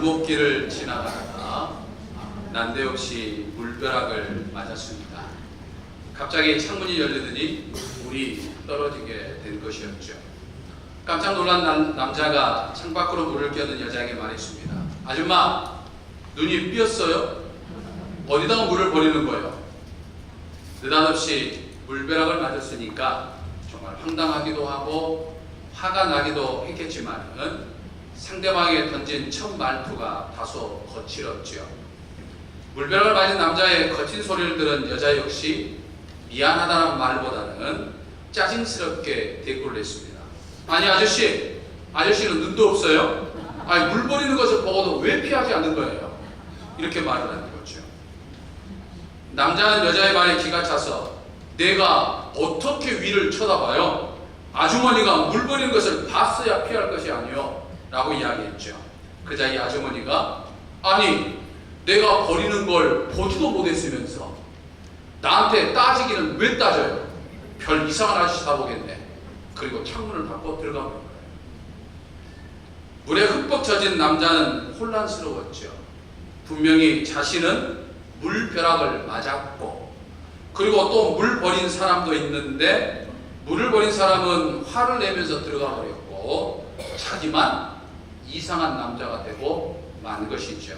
골목길을 지나가다가 난데없이 물벼락을 맞았습니다. 갑자기 창문이 열리더니 물이 떨어지게 된 것이었죠. 깜짝 놀란 남, 남자가 창밖으로 물을 끼얹은 여자에게 말했습니다. 아줌마, 눈이 삐었어요? 어디다가 물을 버리는 거예요? 느닷없이 물벼락을 맞았으니까 정말 황당하기도 하고 화가 나기도 했겠지만은 상대방에게 던진 첫 말투가 다소 거칠었지요. 물벼락을 맞은 남자의 거친 소리를 들은 여자 역시 미안하다는 말보다는 짜증스럽게 대꾸를 했습니다. 아니 아저씨, 아저씨는 눈도 없어요? 아니 물 버리는 것을 보고도 왜 피하지 않는 거예요? 이렇게 말을 하는 거죠. 남자는 여자의 말에 기가 차서 내가 어떻게 위를 쳐다봐요? 아주머니가 물 버리는 것을 봤어야 피할 것이 아니요. 라고 이야기했죠. 그자 이 아주머니가 아니 내가 버리는 걸 보지도 못했으면서 나한테 따지기는 왜 따져요? 별 이상한 아저씨 다 보겠네. 그리고 창문을 닫고 들어가 버린 거예요. 물에 흠뻑 젖은 남자는 혼란스러웠죠. 분명히 자신은 물벼락을 맞았고 그리고 또 물 버린 사람도 있는데 물을 버린 사람은 화를 내면서 들어가 버렸고 자기만 이상한 남자가 되고 만 것이죠.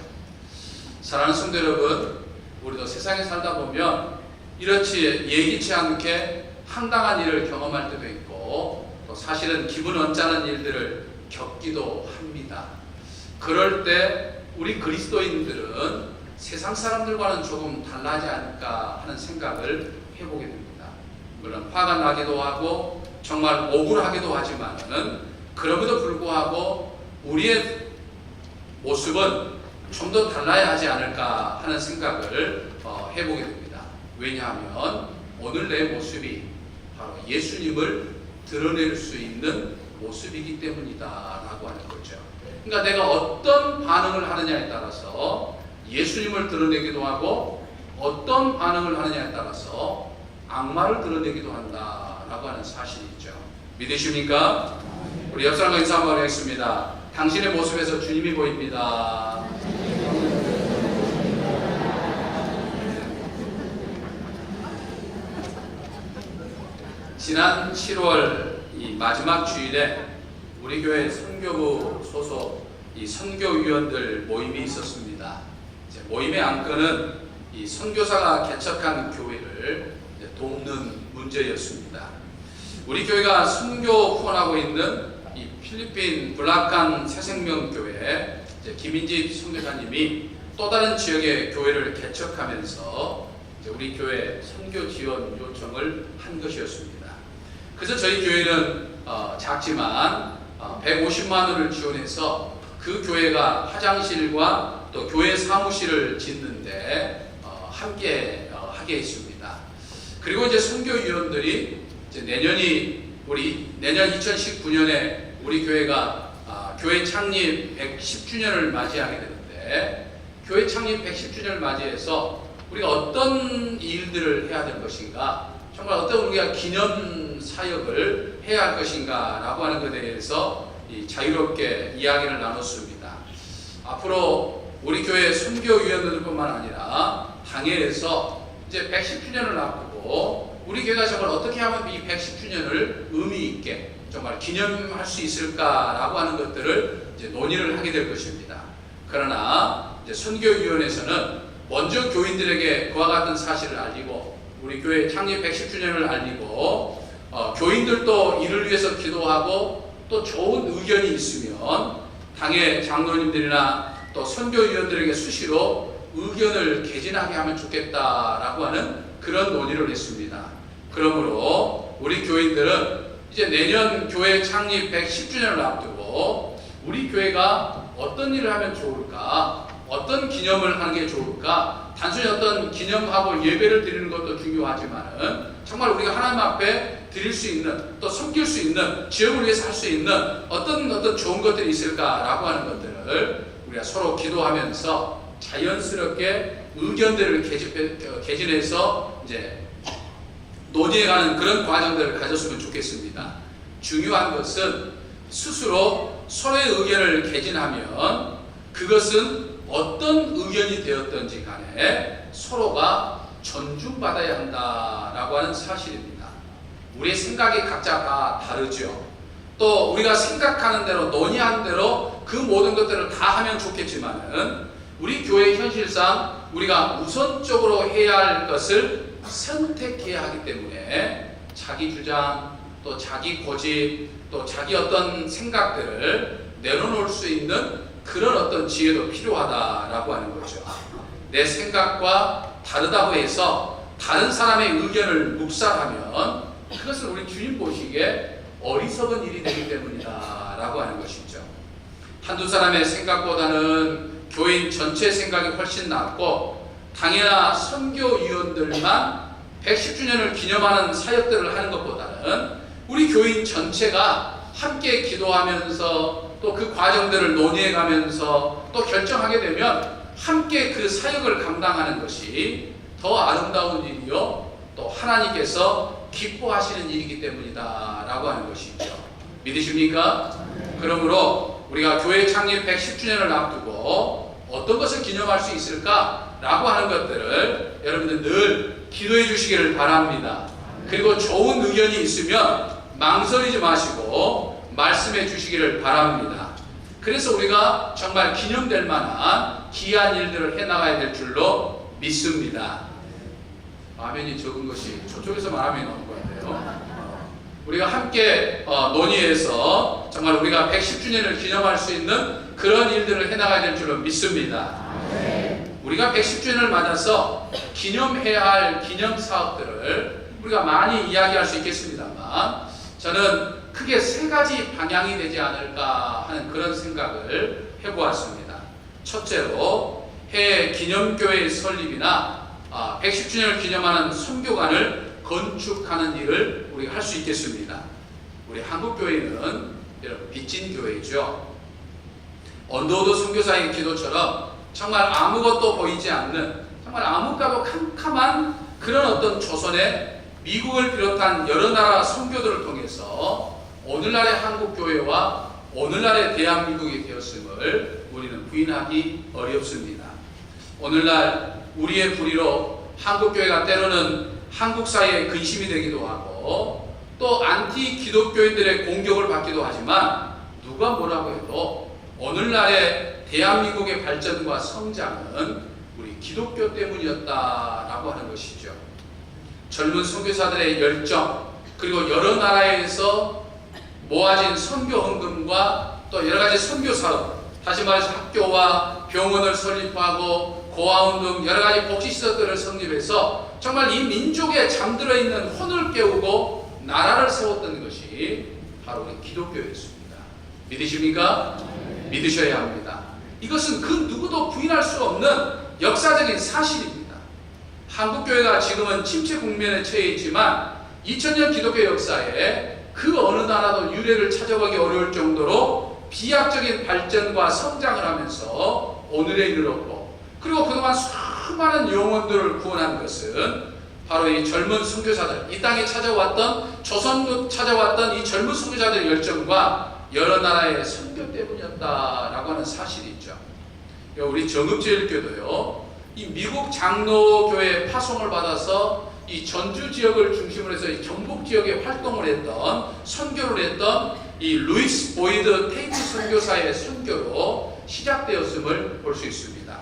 사랑하는 성도 여러분, 우리도 세상에 살다 보면 이렇지 예기치 않게 황당한 일을 경험할 때도 있고 또 사실은 기분 언짢은 일들을 겪기도 합니다. 그럴 때 우리 그리스도인들은 세상 사람들과는 조금 달라지 않을까 하는 생각을 해보게 됩니다. 물론 화가 나기도 하고 정말 억울하기도 하지만은 그럼에도 불구하고 우리의 모습은 좀 더 달라야 하지 않을까 하는 생각을 어, 해보게 됩니다. 왜냐하면 오늘 내 모습이 바로 예수님을 드러낼 수 있는 모습이기 때문이다라고 하는 거죠. 그러니까 내가 어떤 반응을 하느냐에 따라서 예수님을 드러내기도 하고 어떤 반응을 하느냐에 따라서 악마를 드러내기도 한다라고 하는 사실이죠. 믿으십니까? 우리 옆 사람과 인사 한번 하겠습니다. 당신의 모습에서 주님이 보입니다. 지난 7월 이 마지막 주일에 우리 교회 선교부 소속 이 선교위원들 모임이 있었습니다. 모임의 안건은 이 선교사가 개척한 교회를 돕는 문제였습니다. 우리 교회가 선교 후원하고 있는 이 필리핀 블라칸 새생명교회 김인집 선교사님이 또 다른 지역의 교회를 개척하면서 우리 교회 선교 지원 요청을 한 것이었습니다. 그래서 저희 교회는 어, 작지만 어, 150만 원을 지원해서 그 교회가 화장실과 또 교회 사무실을 짓는데 어, 함께 어, 하게 했습니다. 그리고 이제 선교위원들이 이제 내년이 우리 내년 2019년에 우리 교회가 아, 교회 창립 110주년을 맞이하게 되는데 교회 창립 110주년을 맞이해서 우리가 어떤 일들을 해야 될 것인가 정말 어떤 우리가 기념 사역을 해야 할 것인가 라고 하는 것에 대해서 이 자유롭게 이야기를 나눴습니다. 앞으로 우리 교회 선교위원들뿐만 아니라 당회에서 이제 110주년을 앞두고 우리 교회가 정말 어떻게 하면 이 110주년을 의미 있게 정말 기념할 수 있을까라고 하는 것들을 이제 논의를 하게 될 것입니다. 그러나 이제 선교위원회에서는 먼저 교인들에게 그와 같은 사실을 알리고 우리 교회 창립 110주년을 알리고 어, 교인들도 이를 위해서 기도하고 또 좋은 의견이 있으면 당의 장로님들이나 또 선교위원들에게 수시로 의견을 개진하게 하면 좋겠다라고 하는 그런 논의를 했습니다. 그러므로 우리 교인들은 이제 내년 교회 창립 110주년을 앞두고 우리 교회가 어떤 일을 하면 좋을까? 어떤 기념을 하는 게 좋을까? 단순히 어떤 기념하고 예배를 드리는 것도 중요하지만은 정말 우리가 하나님 앞에 드릴 수 있는 또 섬길 수 있는 지역을 위해서 할 수 있는 어떤 어떤 좋은 것들이 있을까라고 하는 것들을 우리가 서로 기도하면서 자연스럽게 의견들을 개집해, 어, 개진해서 이제 논의해가는 그런 과정들을 가졌으면 좋겠습니다. 중요한 것은 스스로 서로의 의견을 개진하면 그것은 어떤 의견이 되었던지 간에 서로가 존중받아야 한다라고 하는 사실입니다. 우리의 생각이 각자 다 다르죠. 또 우리가 생각하는 대로 논의한 대로 그 모든 것들을 다 하면 좋겠지만은 우리 교회 현실상 우리가 우선적으로 해야 할 것을 선택해야 하기 때문에 자기 주장 또 자기 고집 또 자기 어떤 생각들을 내려놓을 수 있는 그런 어떤 지혜도 필요하다라고 하는 거죠. 내 생각과 다르다고 해서 다른 사람의 의견을 묵살하면 그것은 우리 주님 보시기에 어리석은 일이 되기 때문이다라고 하는 것이죠. 한두 사람의 생각보다는 교인 전체 생각이 훨씬 낫고 당연한 선교위원들만 110주년을 기념하는 사역들을 하는 것보다는 우리 교인 전체가 함께 기도하면서 또 그 과정들을 논의해 가면서 또 결정하게 되면 함께 그 사역을 감당하는 것이 더 아름다운 일이요 또 하나님께서 기뻐하시는 일이기 때문이다 라고 하는 것이죠 믿으십니까? 그러므로 우리가 교회 창립 110주년을 앞두고 어떤 것을 기념할 수 있을까? 라고 하는 것들을 여러분들 늘 기도해 주시기를 바랍니다 그리고 좋은 의견이 있으면 망설이지 마시고 말씀해 주시기를 바랍니다. 그래서 우리가 정말 기념될 만한 귀한 일들을 해나가야 될 줄로 믿습니다. 화면이 적은 것이 저쪽에서 말하면 나올 것 같아요. 우리가 함께 어, 논의해서 정말 우리가 110주년을 기념할 수 있는 그런 일들을 해나가야 될 줄로 믿습니다. 우리가 110주년을 맞아서 기념해야 할 기념 사업들을 우리가 많이 이야기할 수 있겠습니다만 저는 크게 세 가지 방향이 되지 않을까 하는 그런 생각을 해보았습니다. 첫째로 해 기념교회 설립이나 110주년을 기념하는 선교관을 건축하는 일을 우리가 할 수 있겠습니다. 우리 한국교회는 여러분 빚진 교회죠. 언더우드 선교사의 기도처럼 정말 아무것도 보이지 않는 정말 암흑가고 캄캄한 그런 어떤 조선의 미국을 비롯한 여러 나라 선교들을 통해서 오늘날의 한국 교회와 오늘날의 대한민국이 되었음을 우리는 부인하기 어렵습니다. 오늘날 우리의 불의로 한국 교회가 때로는 한국 사회의 근심이 되기도 하고 또 안티 기독교인들의 공격을 받기도 하지만 누가 뭐라고 해도 오늘날의 대한민국의 발전과 성장은 우리 기독교 때문이었다라고 하는 것이죠. 젊은 선교사들의 열정 그리고 여러 나라에서 모아진 선교 헌금과 또 여러 가지 선교 사업 다시 말해서 학교와 병원을 설립하고 고아원 등 여러 가지 복지시설들을 성립해서 정말 이 민족에 잠들어 있는 혼을 깨우고 나라를 세웠던 것이 바로 기독교였습니다. 믿으십니까? 믿으셔야 합니다. 이것은 그 누구도 부인할 수 없는 역사적인 사실입니다. 한국교회가 지금은 침체 국면에 처해 있지만 2000년 기독교 역사에 그 어느 나라도 유래를 찾아보기 어려울 정도로 비약적인 발전과 성장을 하면서 오늘에 이르렀고 그리고 그동안 수많은 영혼들을 구원한 것은 바로 이 젊은 선교사들 이 땅에 찾아왔던 조선국 찾아왔던 이 젊은 선교사들의 열정과 여러 나라의 선교 때문이었다라고 하는 사실이 있죠. 우리 정읍제일교도요. 이 미국 장로교회 파송을 받아서 이 전주 지역을 중심으로 해서 이 경북 지역에 활동을 했던 선교를 했던 이 루이스 보이드 테이트 선교사의 선교로 시작되었음을 볼 수 있습니다.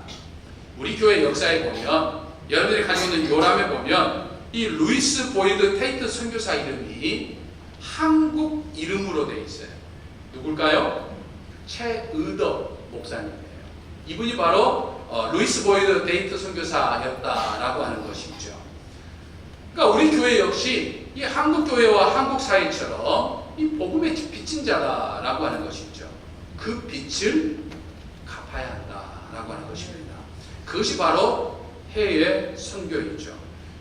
우리 교회 역사에 보면 여러분들이 가지고 있는 요람에 보면 이 루이스 보이드 테이트 선교사 이름이 한국 이름으로 되어 있어요. 누굴까요? 최의덕 목사님이에요. 이분이 바로 어, 루이스 보이드 데이트 선교사였다라고 하는 것이죠. 그러니까 우리 교회 역시 이 한국 교회와 한국 사회처럼 이 복음의 빚진 자다라고 하는 것이죠. 그 빚을 갚아야 한다라고 하는 것입니다. 그것이 바로 해외 선교이죠.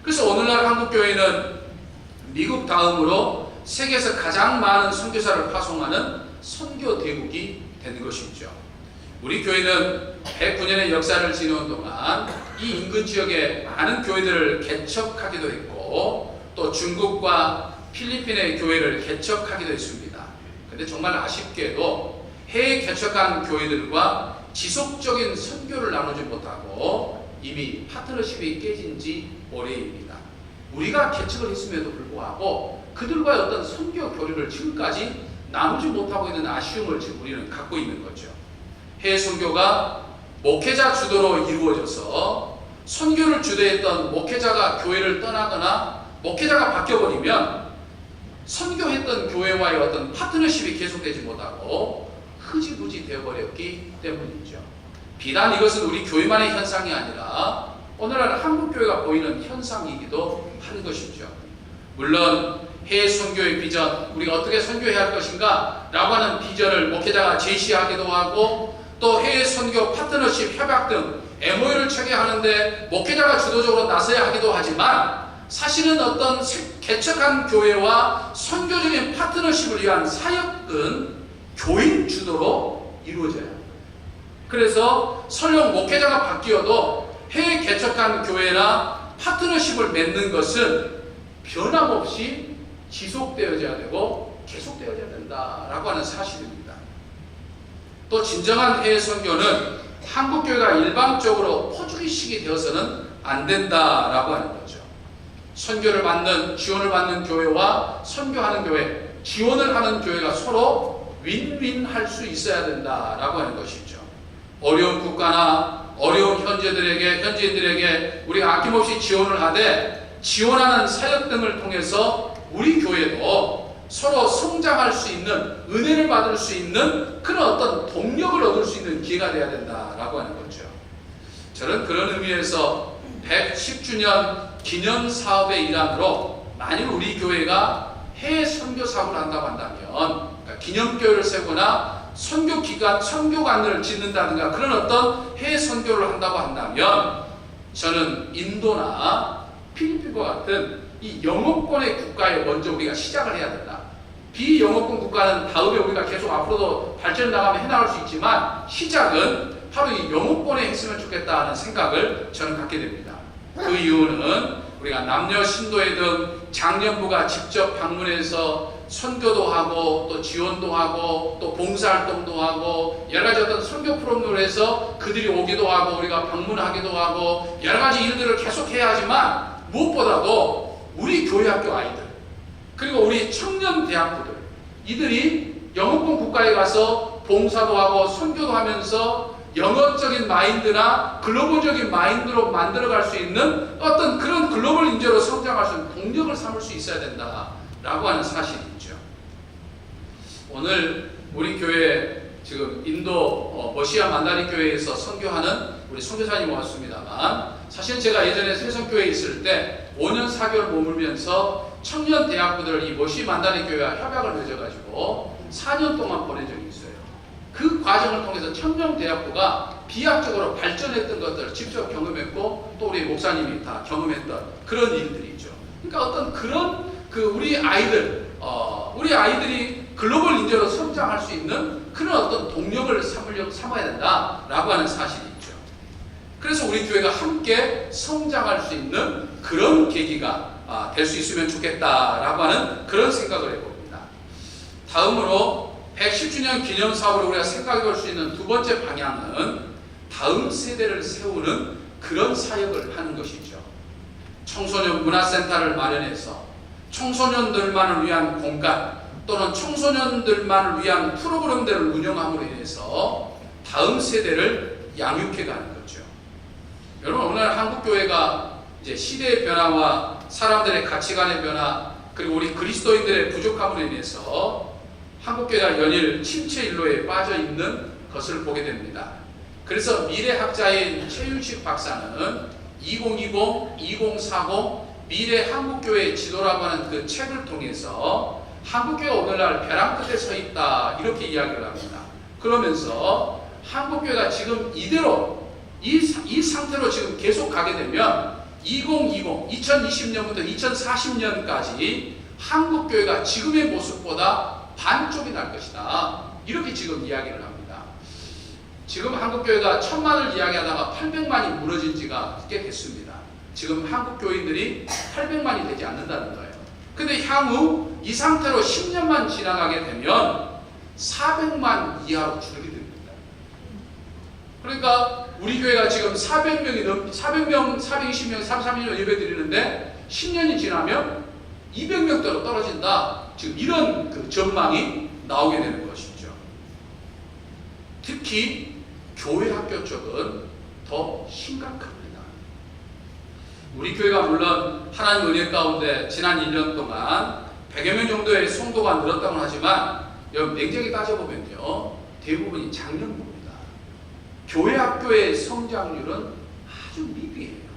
그래서 오늘날 한국 교회는 미국 다음으로 세계에서 가장 많은 선교사를 파송하는 선교 대국이 된 것이죠. 우리 교회는 109년의 역사를 지내온 동안 이 인근 지역에 많은 교회들을 개척하기도 했고 또 중국과 필리핀의 교회를 개척하기도 했습니다. 근데 정말 아쉽게도 해외 개척한 교회들과 지속적인 선교를 나누지 못하고 이미 파트너십이 깨진 지 오래입니다. 우리가 개척을 했음에도 불구하고 그들과의 어떤 선교 교류를 지금까지 나누지 못하고 있는 아쉬움을 지금 우리는 갖고 있는 거죠. 해외 선교가 목회자 주도로 이루어져서 선교를 주도했던 목회자가 교회를 떠나거나 목회자가 바뀌어버리면 선교했던 교회와의 어떤 파트너십이 계속되지 못하고 흐지부지 되어버렸기 때문이죠. 비단 이것은 우리 교회만의 현상이 아니라 오늘날 한국 교회가 보이는 현상이기도 하는 것이죠. 물론 해외 선교의 비전, 우리가 어떻게 선교해야 할 것인가 라고 하는 비전을 목회자가 제시하기도 하고 또 해외 선교 파트너십 협약 등 MOU를 체결하는데 목회자가 주도적으로 나서야 하기도 하지만 사실은 어떤 개척한 교회와 선교적인 파트너십을 위한 사역은 교인 주도로 이루어져야 합니다. 그래서 설령 목회자가 바뀌어도 해외 개척한 교회나 파트너십을 맺는 것은 변함없이 지속되어져야 되고 계속되어져야 된다라고 하는 사실입니다. 또 진정한 해외 선교는 한국 교회가 일방적으로 포주기식이 되어서는 안 된다라고 하는 거죠. 선교를 받는 지원을 받는 교회와 선교하는 교회, 지원을 하는 교회가 서로 윈윈할 수 있어야 된다라고 하는 것이죠. 어려운 국가나 어려운 현재들에게 현지인들에게 우리가 아낌없이 지원을 하되 지원하는 사역 등을 통해서 우리 교회도 서로 성장할 수 있는 은혜를 받을 수 있는 그런 어떤 동력을 얻을 수 있는 기회가 되어야 된다라고 하는 거죠. 저는 그런 의미에서 110주년 기념 사업의 일환으로 만일 우리 교회가 해외 선교 사업을 한다고 한다면 그러니까 기념교회를 세거나 선교 기관, 선교관을 짓는다든가 그런 어떤 해외 선교를 한다고 한다면 저는 인도나 필리핀과 같은 이 영어권의 국가에 먼저 우리가 시작을 해야 된다. 비영어권 국가는 다음에 우리가 계속 앞으로도 발전 나가면 해나갈 수 있지만 시작은 바로 이 영어권에 했으면 좋겠다는 생각을 저는 갖게 됩니다. 그 이유는 우리가 남녀 신도회 등 장년부가 직접 방문해서 선교도 하고 또 지원도 하고 또 봉사활동도 하고 여러 가지 어떤 선교 프로그램을 해서 그들이 오기도 하고 우리가 방문하기도 하고 여러 가지 일들을 계속 해야 하지만 무엇보다도 우리 교회 학교 아이들 그리고 우리 청년 대학부들 이들이 영어권 국가에 가서 봉사도 하고 선교도 하면서 영어적인 마인드나 글로벌적인 마인드로 만들어갈 수 있는 어떤 그런 글로벌 인재로 성장할 수 있는 동력을 삼을 수 있어야 된다라고 하는 사실이죠. 오늘 우리 교회 지금 인도 어, 머시아 만다리 교회에서 선교하는 우리 선교사님 왔습니다만 사실 제가 예전에 세성교회에 있을 때 5년 4개월 머물면서 청년 대학부들 이 머시 만다리 교회와 협약을 맺어가지고 4년 동안 보낸 적이 있어요. 그 과정을 통해서 청년 대학부가 비약적으로 발전했던 것들을 직접 경험했고 또 우리 목사님이 다 경험했던 그런 일들이죠. 그러니까 어떤 그런 그 우리 아이들 어, 우리 아이들이 글로벌 인재로 성장할 수 있는 그런 어떤 동력을 삼으려 삼아야 된다라고 하는 사실이 있죠. 그래서 우리 교회가 함께 성장할 수 있는 그런 계기가 아, 될 수 있으면 좋겠다라고 하는 그런 생각을 해봅니다. 다음으로 110주년 기념 사업을 우리가 생각해 볼 수 있는 두 번째 방향은 다음 세대를 세우는 그런 사역을 하는 것이죠. 청소년 문화센터를 마련해서 청소년들만을 위한 공간 또는 청소년들만을 위한 프로그램들을 운영함으로 인해서 다음 세대를 양육해 가는 거죠. 여러분 오늘 한국 교회가 이제 시대의 변화와 사람들의 가치관의 변화 그리고 우리 그리스도인들의 부족함으로 인해서 한국 교회가 연일 침체 일로에 빠져 있는 것을 보게 됩니다. 그래서 미래학자인 최윤식 박사는 2020, 2040 미래 한국교회 지도라고 하는 그 책을 통해서 한국교회가 오늘날 벼랑 끝에 서 있다 이렇게 이야기를 합니다. 그러면서 한국교회가 지금 이대로 이, 이 상태로 지금 계속 가게 되면 2020, 2020년부터 2040년까지 한국교회가 지금의 모습보다 반쪽이 날 것이다. 이렇게 지금 이야기를 합니다. 지금 한국교회가 천만을 이야기하다가 800만이 무너진 지가 꽤 됐습니다. 지금 한국교인들이 800만이 되지 않는다는 거예요. 근데 향후 이 상태로 10년만 지나가게 되면 400만 이하로 줄게 됩니다. 그러니까 우리 교회가 지금 400명이 넘 400명, 420명, 330명 예배 드리는데 10년이 지나면 200명대로 떨어진다. 지금 이런 그 전망이 나오게 되는 것이죠. 특히 교회 학교 쪽은 더 심각합니다. 우리 교회가 물론 하나님 은혜 가운데 지난 1년 동안 100여 명 정도의 성도가 늘었다고 하지만 여러분 냉정히 따져보면요 대부분이 작년부입니다. 교회 학교의 성장률은 아주 미비해요.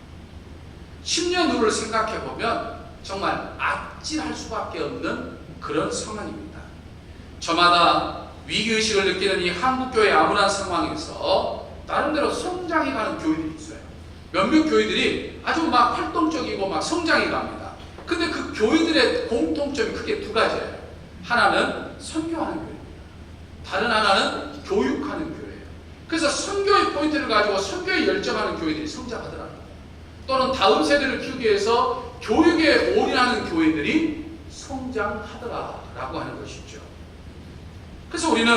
10년 후를 생각해 보면 정말 아찔할 수밖에 없는 그런 상황입니다. 저마다 위기의식을 느끼는 이 한국교회 암울한 상황에서 나름대로 성장해 가는 교회들이 있어요. 몇몇 교회들이 아주 막 활동적이고 막 성장해 갑니다. 근데 그 교회들의 공통점이 크게 두 가지예요. 하나는 선교하는 교회입니다. 다른 하나는 교육하는 교회예요. 그래서 선교의 포인트를 가지고 선교에 열정하는 교회들이 성장하더라고요. 또는 다음 세대를 키우기 위해서 교육에 올인하는 교회들이 성장하더라라고 하는 것이죠. 그래서 우리는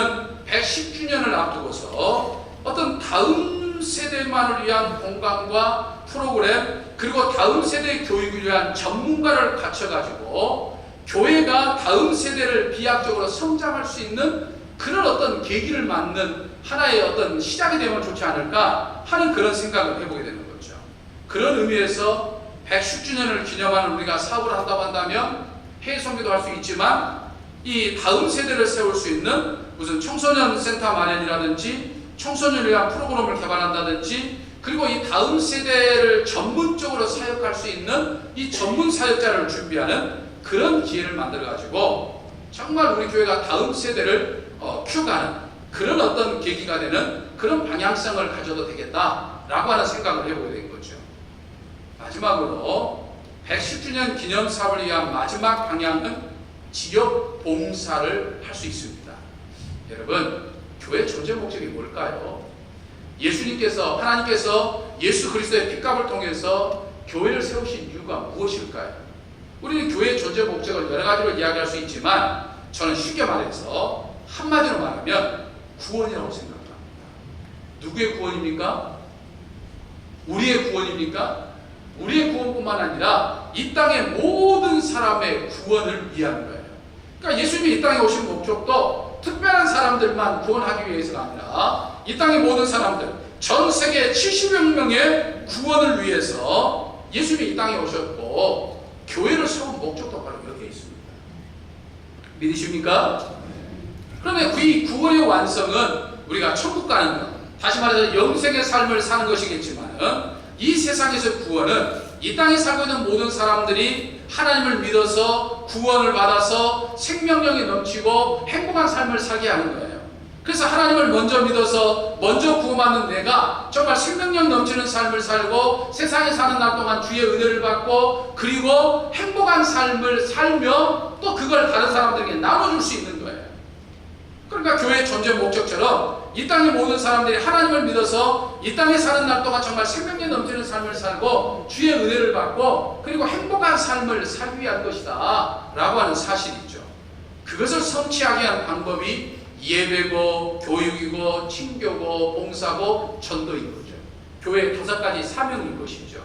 110주년을 앞두고서 어떤 다음 세대만을 위한 공간과 프로그램 그리고 다음 세대 교육을 위한 전문가를 갖춰가지고 교회가 다음 세대를 비약적으로 성장할 수 있는 그런 어떤 계기를 맞는 하나의 어떤 시작이 되면 좋지 않을까 하는 그런 생각을 해보게 되는 거죠. 그런 의미에서 110주년을 기념하는 우리가 사업을 한다고 한다면 해외 선교도 할 수 있지만 이 다음 세대를 세울 수 있는 무슨 청소년 센터 마련이라든지 청소년을 위한 프로그램을 개발한다든지 그리고 이 다음 세대를 전문적으로 사역할 수 있는 이 전문 사역자를 준비하는 그런 기회를 만들어 가지고 정말 우리 교회가 다음 세대를 어, 키워가는 그런 어떤 계기가 되는 그런 방향성을 가져도 되겠다라고 하는 생각을 해보게 된 거죠. 마지막으로 110주년 기념 사업을 위한 마지막 방향은 지역 봉사를 할 수 있습니다. 여러분, 교회 존재 목적이 뭘까요? 예수님께서 하나님께서 예수 그리스도의 핏값을 통해서 교회를 세우신 이유가 무엇일까요? 우리는 교회의 존재 목적을 여러 가지로 이야기할 수 있지만 저는 쉽게 말해서 한마디로 말하면 구원이라고 생각합니다. 누구의 구원입니까? 우리의 구원입니까? 우리의 구원뿐만 아니라 이 땅의 모든 사람의 구원을 위한 거예요. 그러니까 예수님이 이 땅에 오신 목적도 특별한 사람들만 구원하기 위해서가 아니라 이 땅의 모든 사람들, 전 세계 70여 명의 구원을 위해서 예수님이 이 땅에 오셨고 교회를 세운 목적도 바로 여기에 있습니다. 믿으십니까? 그러면 그 구원의 완성은 우리가 천국 가는 것, 다시 말해서 영생의 삶을 사는 것이겠지만 이 세상에서 구원은 이 땅에 살고 있는 모든 사람들이 하나님을 믿어서 구원을 받아서 생명력이 넘치고 행복한 삶을 살게 하는 거예요. 그래서 하나님을 먼저 믿어서 먼저 구원받는 내가 정말 생명력 넘치는 삶을 살고 세상에 사는 날 동안 주의 은혜를 받고 그리고 행복한 삶을 살며 또 그걸 다른 사람들에게 나눠줄 수 있는 거예요. 그러니까 교회 존재 목적처럼 이 땅의 모든 사람들이 하나님을 믿어서 이 땅에 사는 날 동안 정말 생명력 넘치는 삶을 살고 주의 은혜를 받고 그리고 행복한 삶을 살기 위한 것이다 라고 하는 사실이죠. 그것을 성취하게 한 방법이 예배고 교육이고 친교고 봉사고 전도인 거죠. 교회의 다섯 가지 사명인 것이죠.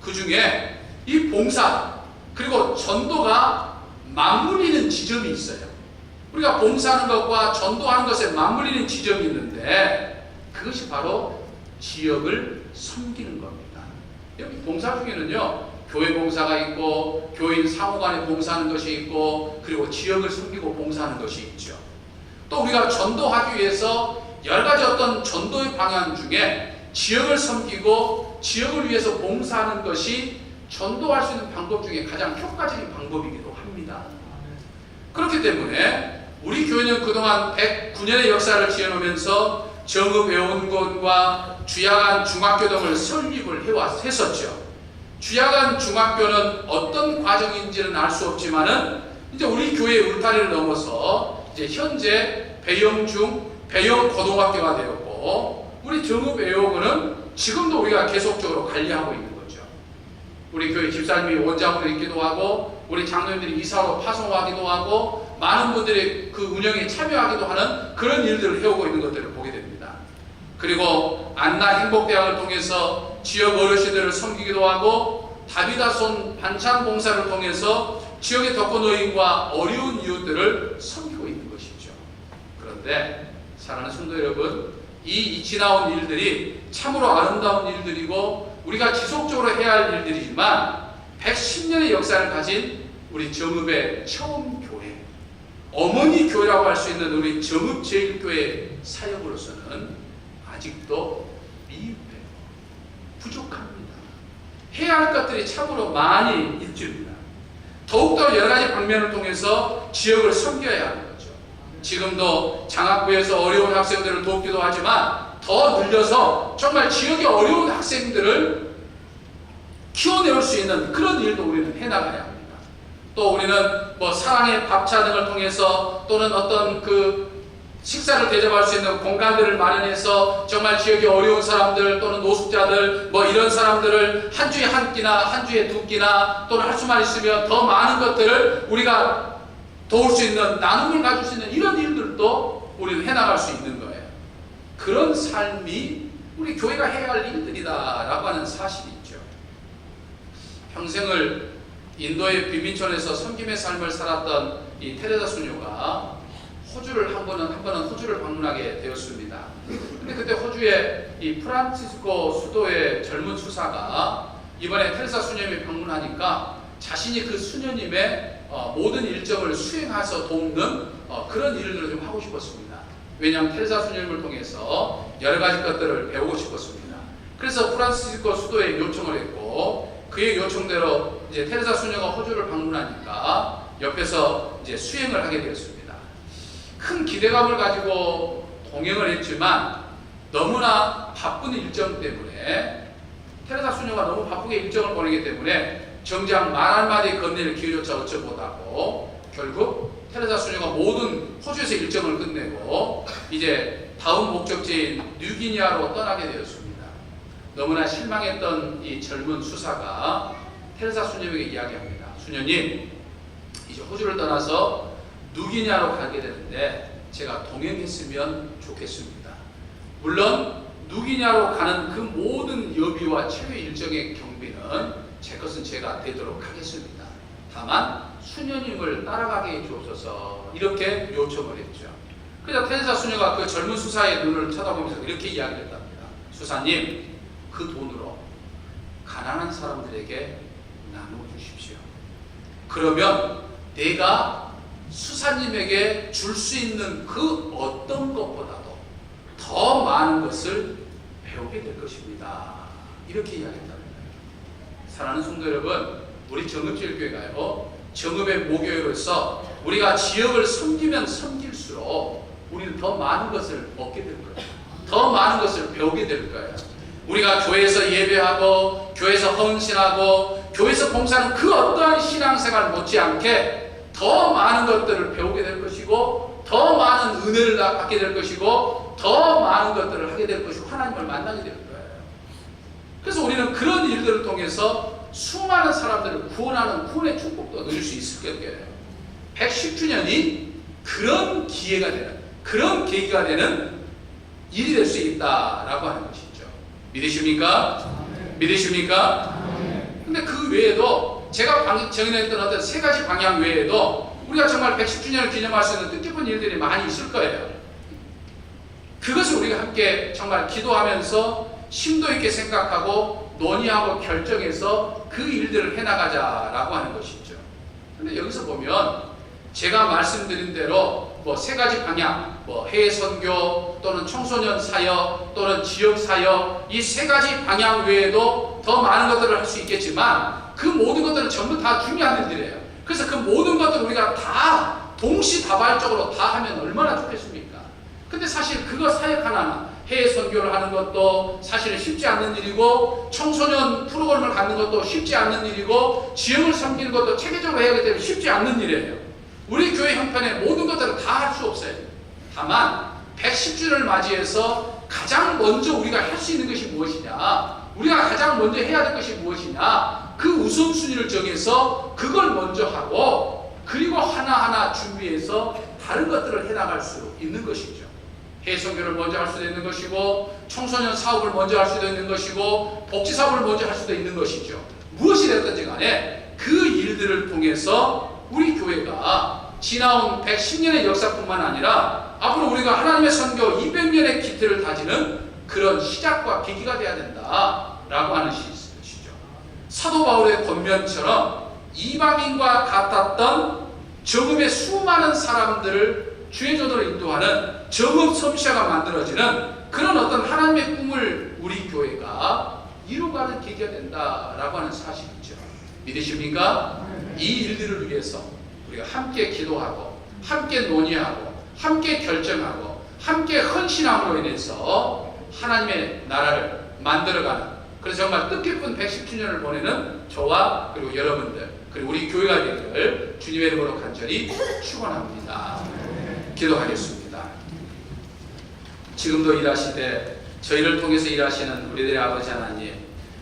그 중에 이 봉사 그리고 전도가 맞물리는 지점이 있어요. 우리가 봉사하는 것과 전도하는 것에 맞물리는 지점이 있는데 그것이 바로 지역을 섬기는 겁니다. 여기 봉사 중에는요. 교회 봉사가 있고 교인 상호간에 봉사하는 것이 있고 그리고 지역을 섬기고 봉사하는 것이 있죠. 또 우리가 전도하기 위해서 여러 가지 어떤 전도의 방향 중에 지역을 섬기고 지역을 위해서 봉사하는 것이 전도할 수 있는 방법 중에 가장 효과적인 방법이기도 합니다. 그렇기 때문에 우리 교회는 그동안 109년의 역사를 지어놓으면서 정읍외원군과 주야간 중학교 등을 설립을 해왔, 했었죠. 주야간 중학교는 어떤 과정인지는 알 수 없지만은 이제 우리 교회 울타리를 넘어서 이제 현재 배영중 배영 고등학교가 되었고 우리 정읍외원군은 지금도 우리가 계속적으로 관리하고 있는 거죠. 우리 교회 집사님이 원장으로 있기도 하고 우리 장로님들이 이사로 파송하기도 하고 많은 분들이 그 운영에 참여하기도 하는 그런 일들을 해오고 있는 것들을 보게 됩니다. 그리고 안나 행복대학을 통해서 지역 어르신들을 섬기기도 하고 다비다손 반찬 봉사를 통해서 지역의 덕후노인과 어려운 이웃들을 섬기고. 그런데 사랑하는 성도 여러분, 이 지나온 일들이 참으로 아름다운 일들이고 우리가 지속적으로 해야 할 일들이지만 110년의 역사를 가진 우리 정읍의 처음 교회, 어머니 교회라고 할 수 있는 우리 정읍 제일교회 사역으로서는 아직도 미흡해요. 부족합니다. 해야 할 것들이 참으로 많이 있습니다. 더욱더 여러 가지 방면을 통해서 지역을 섬겨야 거죠. 지금도 장학부에서 어려운 학생들을 돕기도 하지만 더 늘려서 정말 지역의 어려운 학생들을 키워내올 수 있는 그런 일도 우리는 해나가야 합니다. 또 우리는 뭐 사랑의 밥차 등을 통해서 또는 어떤 그 식사를 대접할 수 있는 공간들을 마련해서 정말 지역의 어려운 사람들 또는 노숙자들 뭐 이런 사람들을 한 주에 한 끼나 한 주에 두 끼나 또는 할 수만 있으면 더 많은 것들을 우리가 도울 수 있는 나눔을 가질 수 있는 이런 일들도 우리는 해나갈 수 있는 거예요. 그런 삶이 우리 교회가 해야 할 일들이다라고 하는 사실이 있죠. 평생을 인도의 빈민촌에서 섬김의 삶을 살았던 이 테레사 수녀가 호주를 한 번은 한 번은 호주를 방문하게 되었습니다. 근데 그때 호주의 이 프란치스코 수도의 젊은 수사가 이번에 테레사 수녀님이 방문하니까 자신이 그 수녀님의 어, 모든 일정을 수행해서 돕는 어, 그런 일들을 좀 하고 싶었습니다. 왜냐하면 테레사 수녀님을 통해서 여러 가지 것들을 배우고 싶었습니다. 그래서 프란시스코 수도에 요청을 했고 그의 요청대로 이제 테레사 수녀가 호주를 방문하니까 옆에서 이제 수행을 하게 되었습니다. 큰 기대감을 가지고 동행을 했지만 너무나 바쁜 일정 때문에 테레사 수녀가 너무 바쁘게 일정을 보내기 때문에 정작 말 한마디 건넬 기회조차 얻지 못하고 결국 테레사 수녀가 모든 호주에서 일정을 끝내고 이제 다음 목적지인 뉴기니아로 떠나게 되었습니다. 너무나 실망했던 이 젊은 수사가 테레사 수녀에게 이야기합니다. 수녀님, 이제 호주를 떠나서 누기냐로 가게 되는데 제가 동행했으면 좋겠습니다. 물론 누기냐로 가는 그 모든 여비와 체류 일정의 경비는 제 것은 제가 되도록 하겠습니다. 다만 수녀님을 따라가게 해주옵소서 이렇게 요청을 했죠. 그래서 텐사 수녀가 그 젊은 수사의 눈을 쳐다보면서 이렇게 이야기를 했답니다. 수사님, 그 돈으로 가난한 사람들에게 나누어 주십시오. 그러면 내가 수사님에게 줄 수 있는 그 어떤 것보다도 더 많은 것을 배우게 될 것입니다. 이렇게 이야기했답니다. 사랑하는 성도 여러분, 우리 정읍제일교회가요, 정읍의 모교회로서 우리가 지역을 섬기면 섬길수록 우리는 더 많은 것을 얻게 될 거예요. 더 많은 것을 배우게 될 거예요. 우리가 교회에서 예배하고, 교회에서 헌신하고, 교회에서 봉사하는 그 어떠한 신앙생활 못지않게 더 많은 것들을 배우게 될 것이고 더 많은 은혜를 받게 될 것이고 더 많은 것들을 하게 될 것이고 하나님을 만나게 될 거예요. 그래서 우리는 그런 일들을 통해서 수많은 사람들을 구원하는 구원의 축복도 누릴 수 있을 거예요. 110주년이 그런 기회가 되는 그런 계기가 되는 일이 될 수 있다라고 하는 것이죠. 믿으십니까? 믿으십니까? 근데 그 외에도 제가 방, 정의했던 어떤 세 가지 방향 외에도 우리가 정말 110주년을 기념할 수 있는 뜻깊은 일들이 많이 있을 거예요. 그것을 우리가 함께 정말 기도하면서 심도 있게 생각하고 논의하고 결정해서 그 일들을 해나가자라고 하는 것이죠. 근데 여기서 보면 제가 말씀드린 대로 뭐 세 가지 방향, 뭐 해외 선교 또는 청소년 사역 또는 지역 사역 이 세 가지 방향 외에도 더 많은 것들을 할 수 있겠지만 그 모든 것들은 전부 다 중요한 일들이에요. 그래서 그 모든 것들을 우리가 다 동시다발적으로 다 하면 얼마나 좋겠습니까? 근데 사실 그거 사역 하나만 해외 선교를 하는 것도 사실은 쉽지 않는 일이고 청소년 프로그램을 갖는 것도 쉽지 않는 일이고 지역을 섬기는 것도 체계적으로 해야 하기 때문에 쉽지 않는 일이에요. 우리 교회 형편에 모든 것들을 다 할 수 없어요. 다만 110주년을 맞이해서 가장 먼저 우리가 할 수 있는 것이 무엇이냐? 우리가 가장 먼저 해야 될 것이 무엇이냐? 그 우선순위를 정해서 그걸 먼저 하고 그리고 하나하나 준비해서 다른 것들을 해나갈 수 있는 것이죠. 해성교를 먼저 할 수도 있는 것이고 청소년 사업을 먼저 할 수도 있는 것이고 복지 사업을 먼저 할 수도 있는 것이죠. 무엇이 됐든지 간에 그 일들을 통해서 우리 교회가 지나온 110년의 역사뿐만 아니라 앞으로 우리가 하나님의 선교 200년의 기틀을 다지는 그런 시작과 계기가 돼야 된다라고 하는 것이죠. 사도 바울의 권면처럼 이방인과 같았던 정읍의 수많은 사람들을 주의 전으로 인도하는 정읍 섬시아가 만들어지는 그런 어떤 하나님의 꿈을 우리 교회가 이루가는 계기가 된다라고 하는 사실이죠. 믿으십니까? 이 일들을 위해서 우리가 함께 기도하고 함께 논의하고 함께 결정하고 함께 헌신함으로 인해서 하나님의 나라를 만들어가는 그래서 정말 뜻깊은 110주년을 보내는 저와 그리고 여러분들 그리고 우리 교회가 되기를 주님의 이름으로 간절히 축원합니다. 기도하겠습니다. 지금도 일하시되 저희를 통해서 일하시는 우리들의 아버지 하나님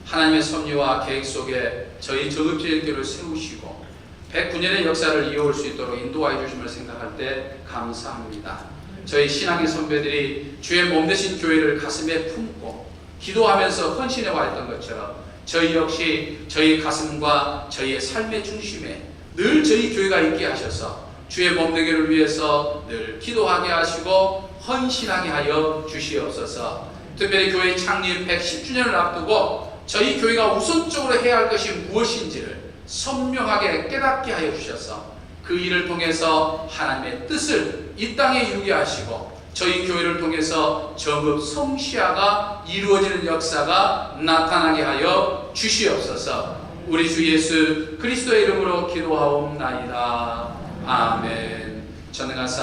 하나님의 섭리와 계획 속에 저희 저급제일교를 세우시고 109년의 역사를 이어올 수 있도록 인도하여 주심을 생각할 때 감사합니다. 저희 신앙의 선배들이 주의 몸 되신 교회를 가슴에 품고 기도하면서 헌신해 왔던 것처럼 저희 역시 저희 가슴과 저희의 삶의 중심에 늘 저희 교회가 있게 하셔서 주의 몸 되기를 위해서 늘 기도하게 하시고 헌신하게 하여 주시옵소서. 특별히 교회 창립 110주년을 앞두고 저희 교회가 우선적으로 해야 할 것이 무엇인지를 선명하게 깨닫게 하여 주셔서 그 일을 통해서 하나님의 뜻을 이 땅에 이루게 하시고 저희 교회를 통해서 정읍 성시아가 이루어지는 역사가 나타나게 하여 주시옵소서. 우리 주 예수 그리스도의 이름으로 기도하옵나이다. 아멘. 전능하사